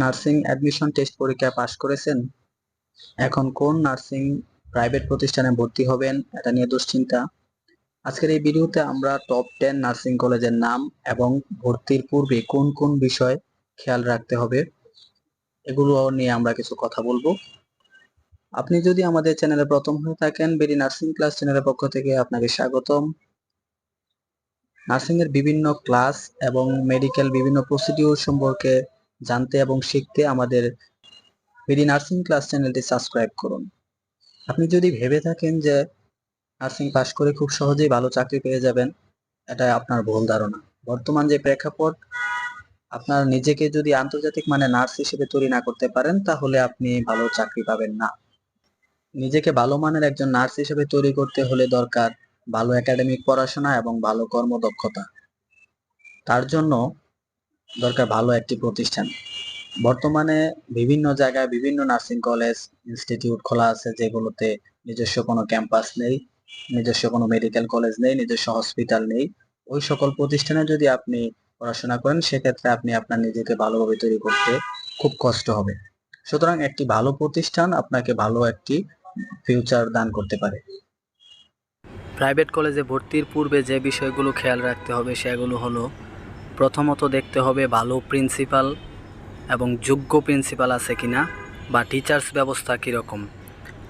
Nursing admission test পরীক্ষা পাশ করেছেন? এখন কোন নার্সিং প্রাইভেট প্রতিষ্ঠানে ভর্তি হবেন? এটা নিয়ে দুশ্চিন্তা। আজকের এই ভিডিওতে আমরা টপ টেন নার্সিং কলেজের নাম এবং ভর্তির পূর্বে কোন কোন বিষয় খেয়াল রাখতে হবে, এগুলো নিয়ে আমরা কিছু কথা বলব। আপনি যদি আমাদের চ্যানেলে প্রথম হয়ে থাকেন, বেরি নার্সিং ক্লাস চ্যানেলের পক্ষ থেকে আপনাকে স্বাগতম। নার্সিং এর বিভিন্ন ক্লাস এবং মেডিকেল বিভিন্ন প্রসিডিউর সম্পর্কে জানতে এবং শিখতে আমাদের বিডি নার্সিং ক্লাস চ্যানেলটি সাবস্ক্রাইব করুন। আপনি যদি ভেবে থাকেন যে নার্সিং পাশ করে খুব সহজেই ভালো চাকরি পেয়ে যাবেন এটা আপনার ভুল ধারণা। বর্তমান যে প্রেক্ষাপট, আপনার নিজেকে যদি আন্তর্জাতিক মানে নার্স হিসেবে তৈরি না করতে পারেন, তাহলে আপনি ভালো চাকরি পাবেন না। নিজেকে ভালো মানের একজন নার্স হিসেবে তৈরি করতে হলে দরকার ভালো একাডেমিক পড়াশোনা এবং ভালো কর্মদক্ষতা। তার জন্য দরকার ভালো একটি প্রতিষ্ঠান। বর্তমানে বিভিন্ন জায়গায় বিভিন্ন নার্সিং কলেজ ইনস্টিটিউট খোলা আছে যেগুলোতে নিজস্ব কোনো ক্যাম্পাস নেই, নিজস্ব কোনো মেডিকেল কলেজ নেই, নিজস্ব হসপিটাল নেই। ওই সকল প্রতিষ্ঠানে যদি আপনি পড়াশোনা করেন, সেক্ষেত্রে আপনি আপনার নিজেকে ভালোভাবে তৈরি করতে খুব কষ্ট হবে। সুতরাং একটি ভালো প্রতিষ্ঠান আপনাকে ভালো একটি ফিউচার দান করতে পারে। প্রাইভেট কলেজে ভর্তির পূর্বে যে বিষয়গুলো খেয়াল রাখতে হবে, সেগুলো হলো প্রথমত দেখতে হবে ভালো প্রিন্সিপাল এবং যোগ্য প্রিন্সিপাল আছে কিনা বা টিচার্স ব্যবস্থা কীরকম।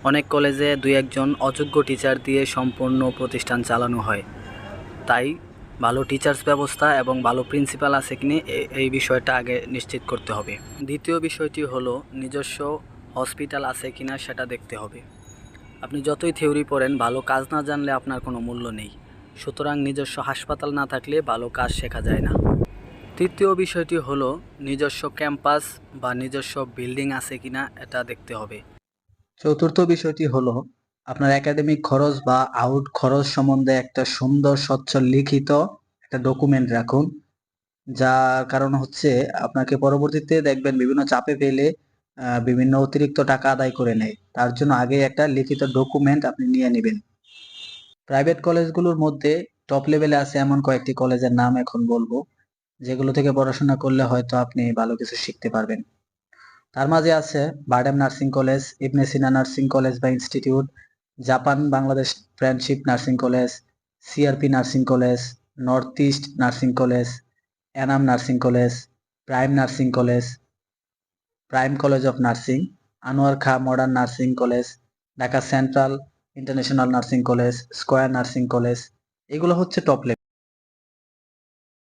অনেক কলেজে দুই একজন অযোগ্য টিচার দিয়ে সম্পূর্ণ প্রতিষ্ঠান চালানো হয়। তাই ভালো টিচার্স ব্যবস্থা এবং ভালো প্রিন্সিপাল আছে কিনা এই বিষয়টা আগে নিশ্চিত করতে হবে। দ্বিতীয় বিষয়টি হলো নিজস্ব হসপিটাল আছে কিনা সেটা দেখতে হবে। আপনি যতই থিওরি পড়েন, ভালো কাজ না জানলে আপনার কোনো মূল্য নেই। সুতরাং নিজস্ব হাসপাতাল না থাকলে ভালো কাজ শেখা যায় না। তৃতীয় বিষয়টি হলো, নিজস্ব ক্যাম্পাস বা নিজস্ব বিল্ডিং আছে কিনা এটা দেখতে হবে। চতুর্থ বিষয়টি হলো, আপনার একাডেমিক খরচ বা আউট খরচ সম্বন্ধে একটা সুন্দর, স্বচ্ছ, লিখিত একটা ডকুমেন্ট রাখুন, যার কারণ হচ্ছে আপনাকে পরবর্তীতে দেখবেন বিভিন্ন চাপে পেলে বিভিন্ন অতিরিক্ত টাকা আদায় করে নেয়। তার জন্য আগে একটা লিখিত ডকুমেন্ট আপনি নিয়ে নেবেন। প্রাইভেট কলেজগুলোর মধ্যে টপ লেভেলে আছে এমন কয়েকটি কলেজের নাম এখন বলব, যেগুলো থেকে পড়াশোনা করলে হয়তো আপনি ভালো কিছু শিখতে পারবেন। তার মাঝে আছে BIRDEM nursing college Ibne Sina nursing college বা institute Japan Bangladesh friendship nursing college CRP nursing college north east nursing college Enam nursing college prime nursing college prime college of nursing Anwar Khan modern nursing college Dhaka central international nursing college square nursing college এগুলো হচ্ছে top level